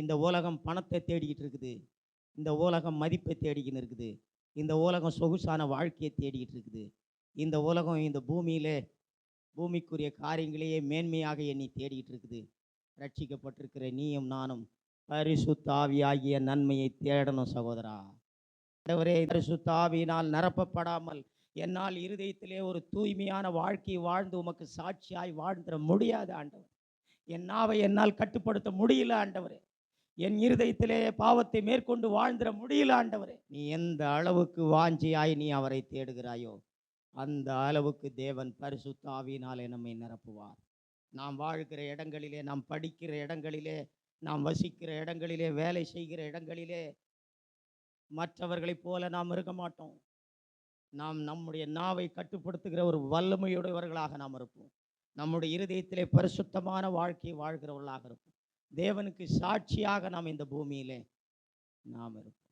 இந்த உலகம் பணத்தை தேடிக்கிட்டு இருக்குது. இந்த உலகம் மதிப்பை தேடிக்கின்னு இருக்குது. இந்த உலகம் சொகுசான வாழ்க்கையை தேடிக்கிட்டு இருக்குது. இந்த உலகம் இந்த பூமியிலே பூமிக்குரிய காரியங்களையே மேன்மையாக என்னை தேடிக்கிட்டு இருக்குது. ரட்சிக்கப்பட்டிருக்கிற நீயும் நானும் பரிசுத்த ஆவியாகிய நன்மையை தேடணும் சகோதரா. ஆண்டவரே பரிசுத்தாவியினால் நிரப்பப்படாமல் என்னால் இருதயத்திலே ஒரு தூய்மையான வாழ்க்கை வாழ்ந்து உமக்கு சாட்சியாய் வாழ்ந்துட முடியாது ஆண்டவர். என்னாவை என்னால் கட்டுப்படுத்த முடியல ஆண்டவரே. என் இருதயத்திலே பாவத்தை மேற்கொண்டு வாழ்ந்துட முடியல ஆண்டவரே. நீ எந்த அளவுக்கு வாஞ்சியாய் நீ அவரை தேடுகிறாயோ அந்த அளவுக்கு தேவன் பரிசுத்தாவினாலே நம்மை நிரப்புவார். நாம் வாழ்கிற இடங்களிலே நாம் படிக்கிற இடங்களிலே நாம் வசிக்கிற இடங்களிலே வேலை செய்கிற இடங்களிலே மற்றவர்களைப் போல நாம் இருக்க மாட்டோம். நாம் நம்முடைய நாவை கட்டுப்படுத்துகிற ஒரு வல்லமையுடையவர்களாக நாம் இருப்போம். நம்முடைய இருதயத்திலே பரிசுத்தமான வாழ்க்கையை வாழ்கிறவர்களாக இருப்போம். தேவனுக்கு சாட்சியாக நாம் இந்த பூமியிலே நாம் இருப்போம்.